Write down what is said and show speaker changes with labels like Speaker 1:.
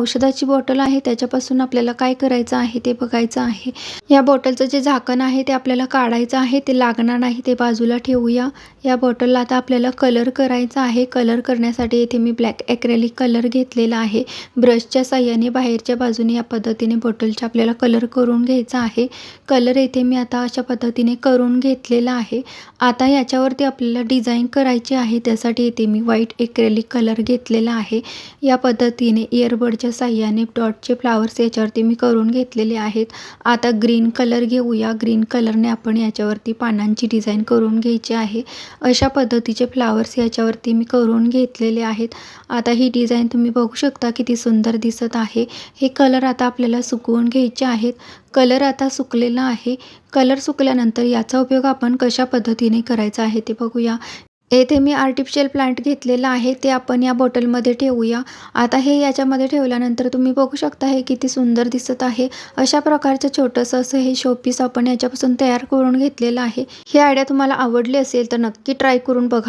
Speaker 1: औषधाची बॉटल आहे त्याच्यापासून आपल्याला काय करायचं आहे ते बघायचं आहे. या बॉटलचं जे झाकण आहे ते आपल्याला काढायचं आहे ते लागणार नाही ते बाजूला ठेवूया. या बॉटलला आता आपल्याला कलर करायचा आहे. कलर करण्यासाठी इथे मी ब्लॅक ॲक्रेलिक कलर घेतलेला आहे. ब्रशच्या साह्याने बाहेरच्या बाजूने या पद्धतीने बॉटलच्या आपल्याला कलर करून घ्यायचा आहे. कलर इथे मी आता अशा पद्धतीने करून घेतलेला आहे. आता याच्यावरती आपल्याला डिझाईन करायची आहे त्यासाठी इथे मी व्हाईट एक्रेलिक कलर घेतलेला आहे. या पद्धतीने इयरबडच्या साह्याने डॉटचे फ्लावर्स याच्यावरती मी करून घेतलेले आहेत. आता ग्रीन कलर घेऊया. ग्रीन कलरने आपण याच्यावरती पानांची डिझाईन करून घ्यायची आहे. अशा पद्धतीचे फ्लावर्स याच्यावरती मी करून घेतलेले आहेत. आता ही डिझाईन तुम्ही बघू शकता किती सुंदर दिसत आहे. हे कलर आता आपल्याला सुकवून घ्यायचे आहेत. कलर आता सुकलेला आहे. कलर सुकल्यानंतर याचा उपयोग आपण कशा पद्धतीने करायचा आहे ते बघूया. येथे मी आर्टिफिशियल प्लांट घेतलेला आहे ते आपण या बॉटलमध्ये ठेवूया. आता हे याच्यामध्ये ठेवल्यानंतर तुम्ही बघू शकता हे किती सुंदर दिसत आहे. अशा प्रकारचं छोटंसं असं हे शोपीस आपण याच्यापासून तयार करून घेतलेलं आहे. ही आयडिया तुम्हाला आवडली असेल तर नक्की ट्राय करून बघा.